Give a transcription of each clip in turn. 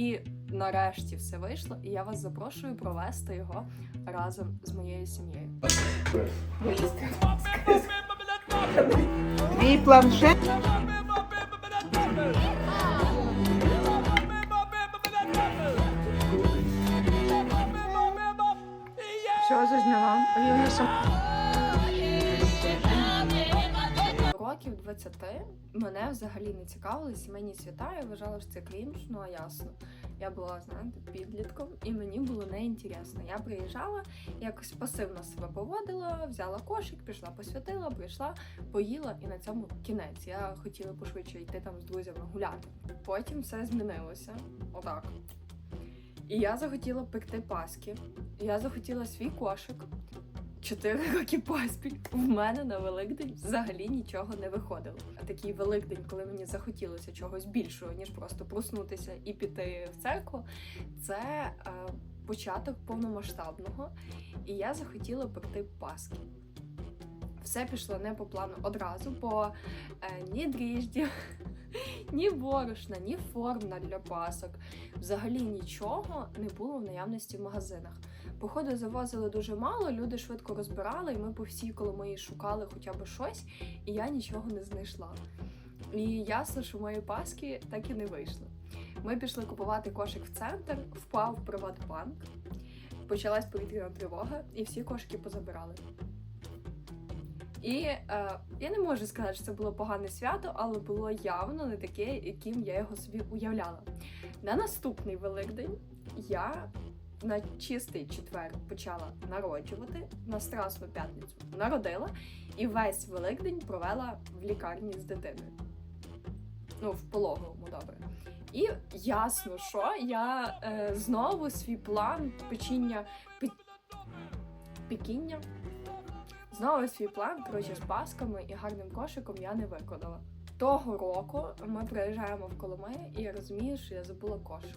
І нарешті все вийшло, і я вас запрошую провести його разом з моєю сім'єю. Твій планшет. Що зазняла? Років 20 мене взагалі не цікавили сімейні свята. Я вважала, що це крінж, ну а ясно. Я була, знаєте, підлітком, і мені було неінтересно. Я приїжджала, якось пасивно себе поводила, взяла кошик, пішла, посвятила, прийшла, поїла, і на цьому кінець. Я хотіла пошвидше йти там з друзями гуляти. Потім все змінилося. Отак. І я захотіла пекти паски. Я захотіла свій кошик. Чотири роки поспіль в мене на Великдень взагалі нічого не виходило. А такий Великдень, коли мені захотілося чогось більшого, ніж просто проснутися і піти в церкву, це е, початок повномасштабного. І я захотіла пекти паски. Все пішло не по плану одразу, бо е, ні дріждів, ні борошна, ні форма для пасок. Взагалі нічого не було в наявності в магазинах. Походу завозили дуже мало, люди швидко розбирали, і ми по всій Коломиї шукали хоча б щось, і я нічого не знайшла. І ясно, що мої паски так і не вийшли. Ми пішли купувати кошик в центр, впав Приватбанк, почалась повітряна тривога, і всі кошики позабирали. І е, я не можу сказати, що це було погане свято, але було явно не таке, яким я його собі уявляла. На наступний Великдень я на чистий четвер почала народжувати, на Страсну п'ятницю народила і весь Великдень провела в лікарні з дитиною. Ну, в пологовому добре. І ясно, що я е, знову свій план печіння пе- пекіння. Знову свій план, коротше, з пасками і гарним кошиком я не виконала. Того року ми приїжджаємо в Коломиї, і я розумію, що я забула кошик.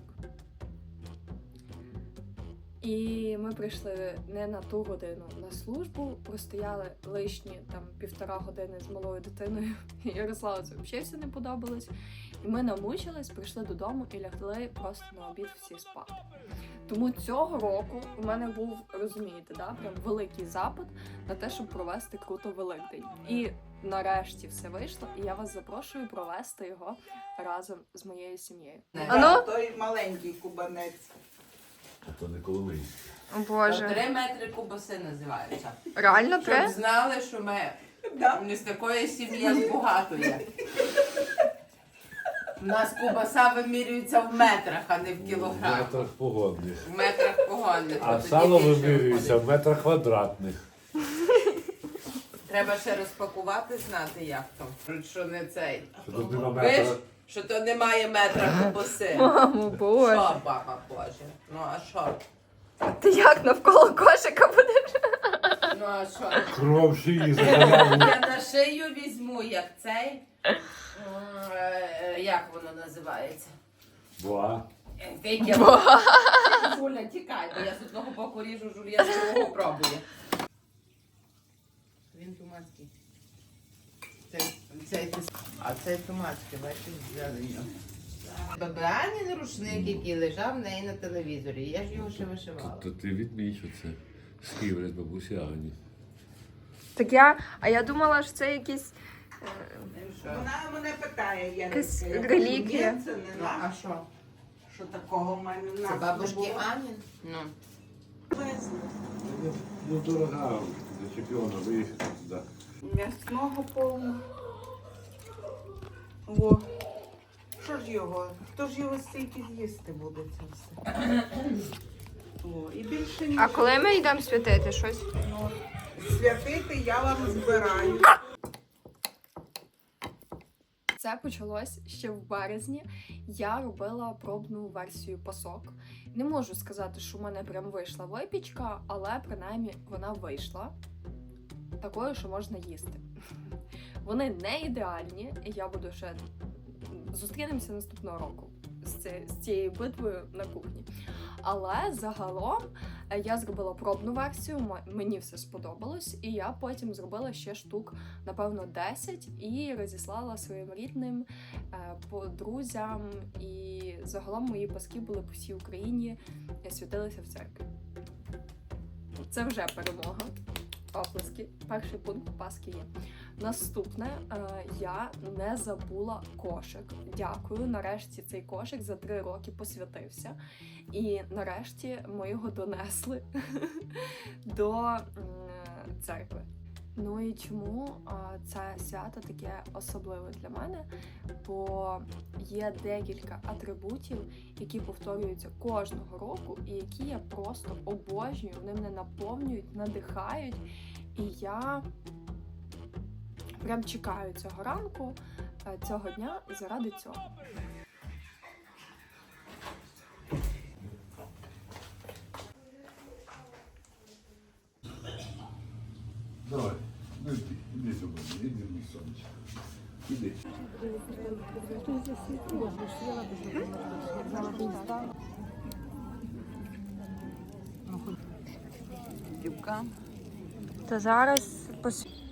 І ми прийшли не на ту годину на службу, простояли лишні там півтора години з малою дитиною. І Ярославу це взагалі все не подобалось. І ми намучились, прийшли додому і лягли просто на обід всі спати. Тому цього року у мене був, розумієте, да, прям великий запит на те, щоб провести круто Великдень. І нарешті все вийшло, і я вас запрошую провести його разом з моєю сім'єю. Ану? Той маленький кубанець. То не Коломий. О Боже. Три метри кубаси називаються. Реально Щоб три? знали, що ми Да? не з такої сім'ї, а з багатої. У нас кубаса вимірюється в метрах, а не в В кілограмах. метрах погодних. В метрах погонних. А Тоді сало більше вимірюється виходить. в метрах квадратних. Треба ще розпакувати, знати, як там. Що не цей. Що тут нема метра. Що то немає метра кубаси. Мамо, Боже. Що, баба Боже? Ну а що? Ти як навколо кошика будеш? Ну а що? Кров шиї загалявлю. Я на шию візьму, як цей. е, Як воно називається? Буа. Фейки. Жуля, тікай, бо я з одного боку ріжу, Жуля з другого пробує. Він туманський. Цей, цей, тис- а цей туманський, бачите, взяли його. Бабанін рушник, який лежав в неї на телевізорі. Я ж його ще вишивала. То ти відмій, що це з бабусі Ані. Так я, а я думала, що це якісь. е, Вона мене питає, я Якась не реліквія. «Ні, Це не Ну, наш. а що? Що такого в мене Це нас бабушки не було. Анін? Ну. Ну, дорога, до чемпіона виїхати туди. М'ясного повно. Во. Що ж його? Хто ж його стільки з'їсти буде це все? О, і більше А коли ми йдемо святити щось? Ну, святити я вам збираю. Це почалось ще в березні. Я робила пробну версію пасок. Не можу сказати, що в мене прям вийшла випічка, але принаймні вона вийшла такою, що можна їсти. Вони не ідеальні, і я буду ще зустрінемося наступного року з, ці- з цією битвою на кухні. Але загалом е, я зробила пробну версію, мені все сподобалось, і я потім зробила ще штук, напевно, 10 і розіслала своїм рідним, е, подрузям. І загалом мої паски були по всій Україні, світилися в церкві. Це вже перемога. Оплески. Перший пункт паски є. Наступне, е, я не забула кошик. Дякую. Нарешті цей кошик за три роки посвятився. І нарешті ми його донесли до церкви. Ну і чому це свято таке особливе для мене? Бо є декілька атрибутів, які повторюються кожного року, і які я просто обожнюю. Вони мене наповнюють, надихають. І я прям чекаю цього ранку, е, цього дня заради цього. Давай, ну йди, іди до мене, іди мій сонечко. Іди. Дівка. Та зараз пос...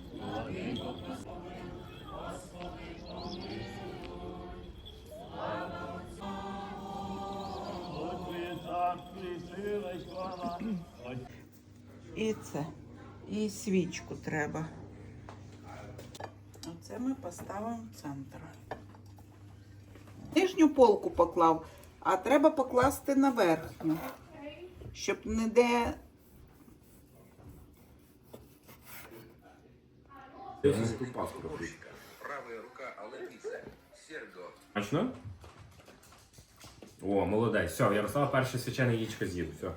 І це. І свічку треба. Оце ми поставимо в центр. Нижню полку поклав, а треба покласти на верхню, щоб не де. Я за ту паску робити. Правая рука Алеписа, Серго. Смачно? О, молодець. Все, Ярослава перше свячене яєчко з'їв. Все.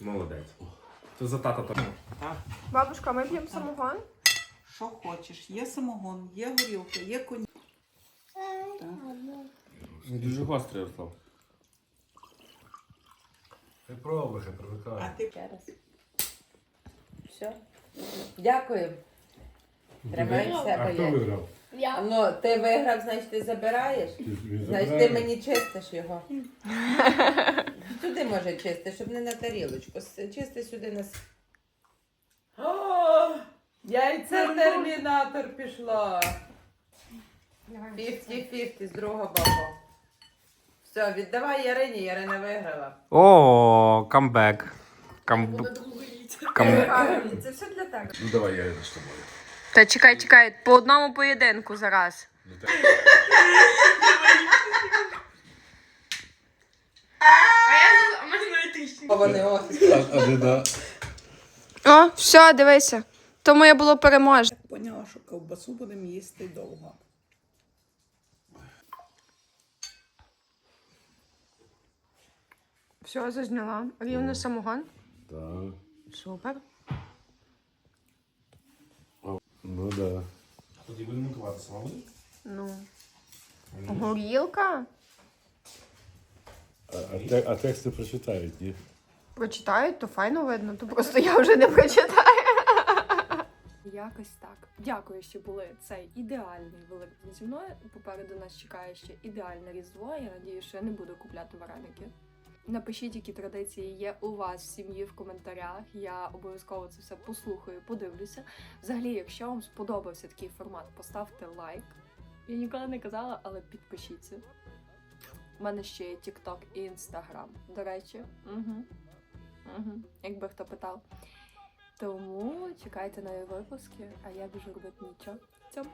Молодець. То за тата то. Бабушка, ми п'ємо самогон? що хочеш. Є самогон, є горілка, є коні. Дуже гострий, Ярослав. Хай пробуй, хай А привикай. ти Все. Дякую. Тримай в А хто виграв? Ну, ти виграв, значить ти забираєш. Ти- він Значить, ти забирає? мені чистиш його. Туди може чисти, щоб не на тарілочку. С- Чисти сюди на. с- О, яйце термінатор пішло. 50-50 з другого боку. Все, віддавай Ярині, Ярина виграла. О, камбек. Кам... Це все для тебе. Ну давай я йду з тобою. Та чекай, чекай, по одному поєдинку зараз. А? О, все, дивися. То моє було переможне. поняла, що ковбасу будемо їсти довго. Все, зазняла. Рівно самогон. Так. Супер. Ну да. Тоді будемо готувати самому. Ну. Горілка. А, а, те- а тексти прочитають, ні? Прочитають, то файно видно, то просто я вже не прочитаю. Якось так. Дякую, що були цей ідеальний великдень зі мною. Попереду нас чекає ще ідеальне різдво. Я надію, що я не буду купляти вареники. Напишіть, які традиції є у вас в сім'ї в коментарях. Я обов'язково це все послухаю, подивлюся. Взагалі, якщо вам сподобався такий формат, поставте лайк. Я ніколи не казала, але підпишіться. У мене ще є TikTok і Instagram, до речі. Угу. Угу. Якби хто питав. Тому чекайте нові випуски, а я біжу робити нічого. Цьому.